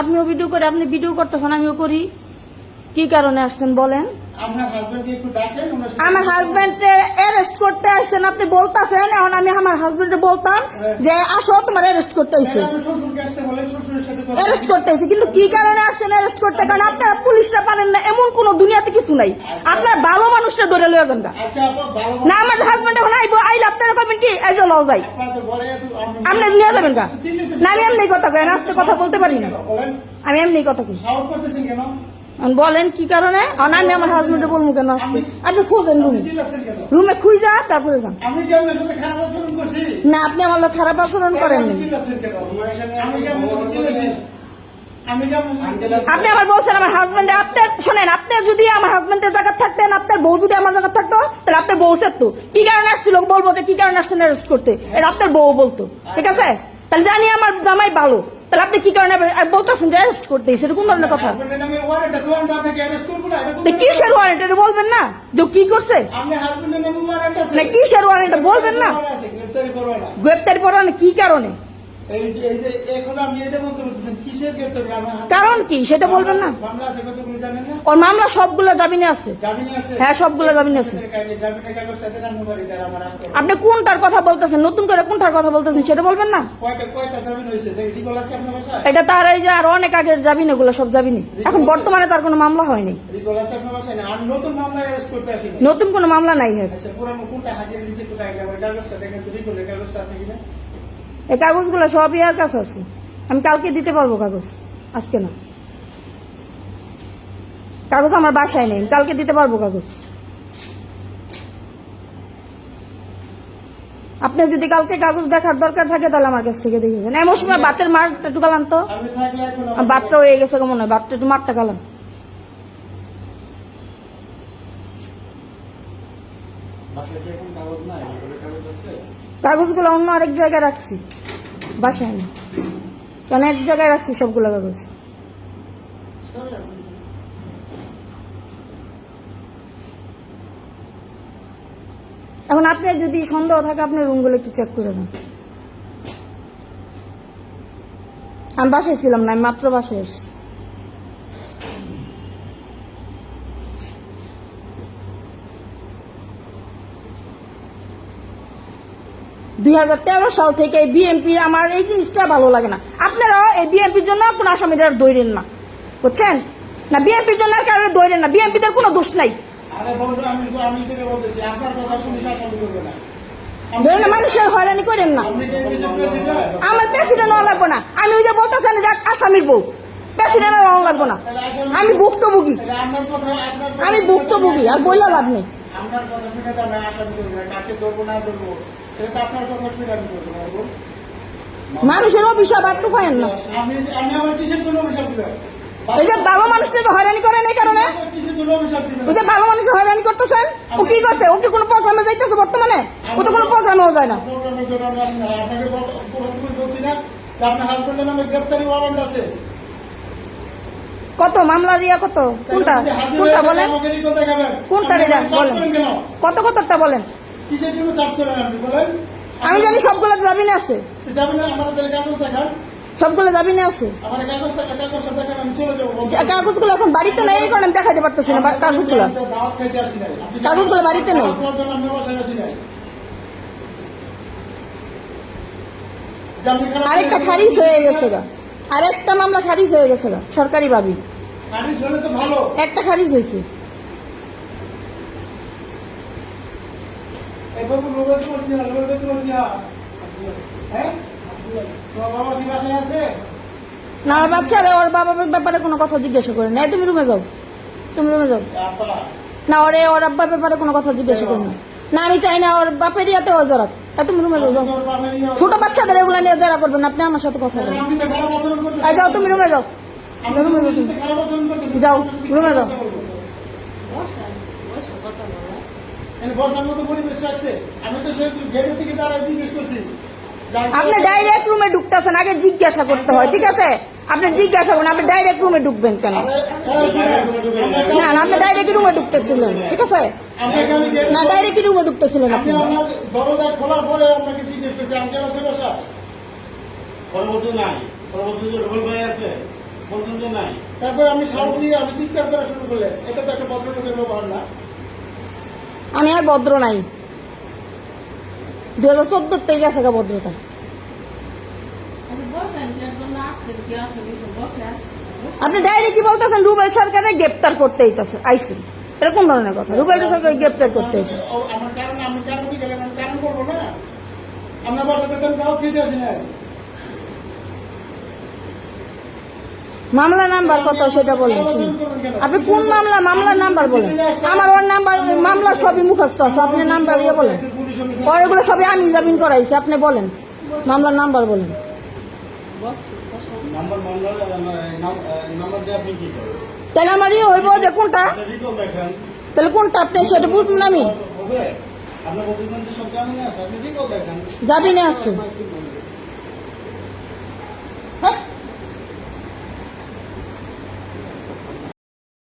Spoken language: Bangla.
আপনিও ভিডিও করে আপনি ভিডিও করতেছেন আমিও করি। কি কারণে আসছেন বলেন? হাজবেন্ডকে আমার হাজবেন্ড অ্যারেস্ট করতে আসছেন আপনি বলতাছেন এখন আমি আমার হাজবেন্ডে বলতাম যে আসো তোমার অ্যারেস্ট করতে কথা অ্যারেস্ট করতে আইছে কিন্তু কি কারণে আসছেন অ্যারেস্ট করতে? কারণ আপনারা পুলিশরা পারেন না এমন কোন দুনিয়াতে কিছু নাই। আপনার ভালো মানুষটা ধরে লয়ে যান। আচ্ছা না আমার হাজবেন্ড এখন আইবো আইলে আপনারা কবেন কি? যে লও যাই। আপনি নিয়ে যাবেন না আমি এমনি কথা কই আস্তে কথা বলতে পারি না। আমি এমনি কথা কই। বলেন কি কারণে? আমি আমার হাজবেন্ডে বলব কেন আসতে আপনি খোঁজেন রুমে রুমে খুঁজে যা তারপরে যান। না আপনি আমার লোক খারাপ আচরণ করেন আপনি? আপনি আমার বলছেন আমার হাজবেন্ড আপনার শোনেন আপনি যদি আমার হাজবেন্ডের জায়গা থাকতেন আপনার বউ যদি আমার জায়গা থাকতো তাহলে আপনার বউ তো কি কারণে আসছিল? বলব যে কি কারণে আসছেন অ্যারেস্ট করতে? এটা আপনার বউ বলতো। ঠিক আছে? তাহলে জানি আমার জামাই ভালো। তাহলে আপনি কি কারণে আর বলতেছেন যে অ্যারেস্ট করতে সেটা কোন ধরনের কথা? কিসের ওয়ারেন্ট এটা বলবেন না। যে কি করছে? না কিসের ওয়ারেন্ট বলবেন না। গ্রেপ্তারি পরানো কি কারণে? কারণ কি? সেটা বলবেন না। ওর মামলা সবগুলো জামিনে আছে। হ্যাঁ সবগুলো জামিনে আছে। আপনি কোনটার কথা বলতেছেন? নতুন করে কোনটার কথা বলতেছেন সেটা বলবেন না? জামিন এটা তার এই যে আর অনেক আগের যাবিনি ওগুলো সব যাবিনি এখন বর্তমানে তার কোনো মামলা হয়নি। নতুন কোনো মামলা নাই হ্যাঁ। এই কাগজগুলো সব ইয়ার কাছে আছে। আমি কালকে দিতে পারব কাগজ? আজকে না। কাগজ আমার বাসায় নেই কালকে দিতে পারব কাগজ? আপনার যদি কালকে কাগজ দেখার দরকার থাকে তাহলে আমার কাছ থেকে দেখে দেন এমন সময় বাতের মারটা একটু কালাম তো। বাতটা হয়ে গেছে মনে হয় বাতটা একটু মারটা কালাম বাসায় কি এখন কাগজ নাই? রিকলের কাগজ আছে? কাগজগুলো অন্য আরেক জায়গায় রাখছি। বাসায় না কারণ এক জায়গায় রাখছি সবগুলো কাগজ। এখন আপনার যদি সন্দেহ থাকে আপনার রুমগুলো একটু চেক করে যান। আমি বাসায় ছিলাম না, আমি মাত্র বাসায় এসেছি দুই সাল থেকে বিএনপি আমার এই জিনিসটা ভালো লাগে না। আপনারা এই বিএনপির জন্য কোন আসামিরা দৈরেন না। বুঝছেন? না বিএনপির জন্য কারণে দৈরেন না। বিএনপিদের কোনো দোষ নাই। ধরেন মানুষের হয়রানি করেন না। আমার প্রেসিডেন্ট হওয়া লাগবো না। আমি ওই যে বলতেছেন যে আসামির বউ। প্রেসিডেন্ট হওয়া লাগবো না। আমি ভুক্তভোগী। আমি ভুক্তভোগী আর বইলা লাভ নেই। আপনার কথা শুনে তো আমি আসামি করব না কাকে ধরবো না ধরবো এটা তো আপনার কথা শুনে আমি করব না। মানুষের অভিশাপ আর টুকায়েন না। আমি আমি আমার কিসের জন্য অভিশাপ এই যে ভালো হয়রানি করেন এই কারণে? ওই যে ভালো মানুষের হয়রানি করতেছেন? ও কি করছে? ও কি কোনো প্রোগ্রামে যাইতেছে বর্তমানে? ও তো কোনো প্রোগ্রামেও যায় না। প্রোগ্রামের জন্য আমি আসি না। আপনাকে বলছি না আপনার হাজবেন্ডের নামে গ্রেপ্তারি ওয়ারেন্ট আছে। কত মামলা রিয়া কত? কোনটা? কোনটা বলেন? কোনটা রিয়া বলেন। কত কতটা বলেন? আমি জানি সবগুলো জামিনে আছে। না সবগুলো জামিনে আছে। কাগজগুলো এখন বাড়িতে নেই, এই কারণে দেখাতে পারতেছি না কাগজগুলো। কাগজগুলো বাড়িতে নেই। আরেকটা খারিজ হয়ে গেছে আরেকটা মামলা খারিজ হয়ে গেছে গা সরকারি ভাবি। একটা খারিজ হয়েছে। হ্যাঁ? না আমার বাচ্চারা ওর বাবার ব্যাপারে কোনো কথা জিজ্ঞাসা করে না। তুমি রুমে যাও। তুমি রুমে যাও। না ওরে ওর আব্বার ব্যাপারে কোনো কথা জিজ্ঞাসা করি না। না আমি চাই না ওর বাপের ইয়াতে ও জড়াক এ তুমি রুমে যাও ছোট বাচ্চাদের এগুলো নিয়ে জড়া করবেন আপনি আমার সাথে কথা বলেন। যাও তুমি রুমে যাও। যাও, রুমে যাও। যার- আপনি ডাইরেক্ট রুমে ঢুকতেছেন আগে জিজ্ঞাসা করতে হয় ঠিক আছে? আপনি জিজ্ঞাসা করুন আপনি ডাইরেক্ট রুমে ঢুকবেন কেন? না না আপনি ডাইরেক্ট রুমে ঢুকতেছিলেন ঠিক আছে? না ডাইরেক্ট রুমে ঢুকতেছিলেন আপনি। আপনি দরজা খোলার পরে আপনাকে জিজ্ঞেস করছি আঙ্কেল আছে বাসা? ওর বলছে নাই। ওরা বলছে যে রুবেল ভাই আছে। বলছেন যে নাই। তারপর আমি সাউন্ড আমি চিৎকার করা শুরু করলে এটা তো একটা ভদ্রলোকের ব্যবহার না। আমি আর ভদ্র নাই। দু হাজার চোদ্দ থেকে গেছে গা ভদ্রতা। আপনি ডাইরেক্ট কি বলতেছেন? রুবেল সরকারের গ্রেপ্তার করতে হইতেছে আইসি এটা কোন ধরনের কথা? রুবেল সরকার গ্রেপ্তার করতে না মামলা নাম্বার কত সেটা বলেন। আপনি কোন মামলা মামলার নাম্বার বলেন। আমার ওর নাম্বার মামলা সবই মুখস্থ আছে। আপনি নাম্বার ইয়ে বলেন। পরেগুলো সবই আমি জামিন করাইছি আপনি বলেন। মামলার নাম্বার বলেন। তাহলে আমার ইয়ে হইব যে কোনটা? তাহলে কোনটা আপনি সেটা বুঝবেন আমি। যাবি না বলতেছেন